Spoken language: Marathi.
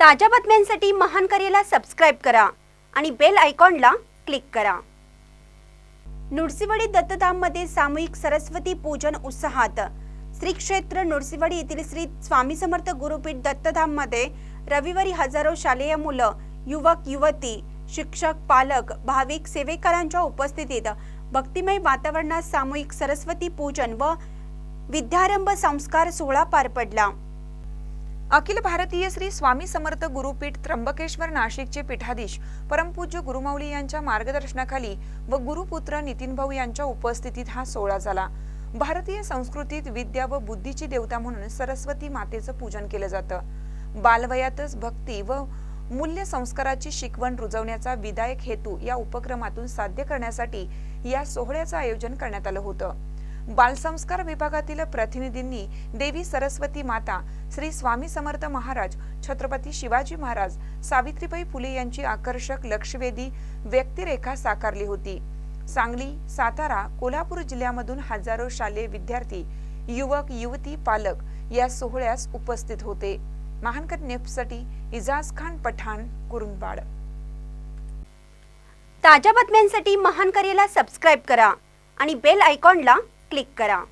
ताज्या बातम्यांसाठी महान करेला सबस्क्राईब करा आणि बेल आयकॉनला क्लिक करा. नृसिंहवाडी दत्तधाममध्ये सामूहिक सरस्वती पूजन उत्साहात श्री क्षेत्र नृसिंहवाडी येथील श्री स्वामी समर्थ गुरुपीठ दत्तधाममध्ये रविवारी हजारो शालेय मुलं युवक युवती शिक्षक पालक भाविक सेवेकरांच्या उपस्थितीत भक्तिमय वातावरणात सामूहिक सरस्वती पूजन व विद्यारंभ संस्कार सोहळा पार पडला. अखिल भारतीय श्री स्वामी समर्थ गुरुपीठ त्र्यंबकेश्वर नाशिकचे पीठाधीश परमपूज्य गुरुमाऊली यांच्या मार्गदर्शनाखाली व गुरुपुत्र नितीन भाऊ यांच्या उपस्थितीत हा सोहळा झाला. भारतीय संस्कृतीत विद्या व बुद्धीची देवता म्हणून सरस्वती मातेचं पूजन केलं जातं. बालवयातच भक्ती व मूल्य संस्काराची शिकवण रुजवण्याचा विधायक हेतू या उपक्रमातून साध्य करण्यासाठी या सोहळ्याचं आयोजन करण्यात आलं होतं. बालसंस्कार विभागातील प्रतिनिधींनी देवी सरस्वती माता श्री स्वामी समर्थ महाराज छत्रपती शिवाजी महाराज सावित्रीबाई फुले यांची आकर्षक लक्षवेधी व्यक्तिरेखा साकारली होती. सांगली सातारा कोल्हापूर जिल्ह्यामधून हजारो शालेय विद्यार्थी युवक युवती पालक या सोहळ्यास उपस्थित होते. महानकर नेपसाठी इजाज खान पठाण कुरुंदवाड. ताज्या बातम्यांसाठी महान करेला सबस्क्राईब करा आणि बेल आयकॉनला क्लिक करा.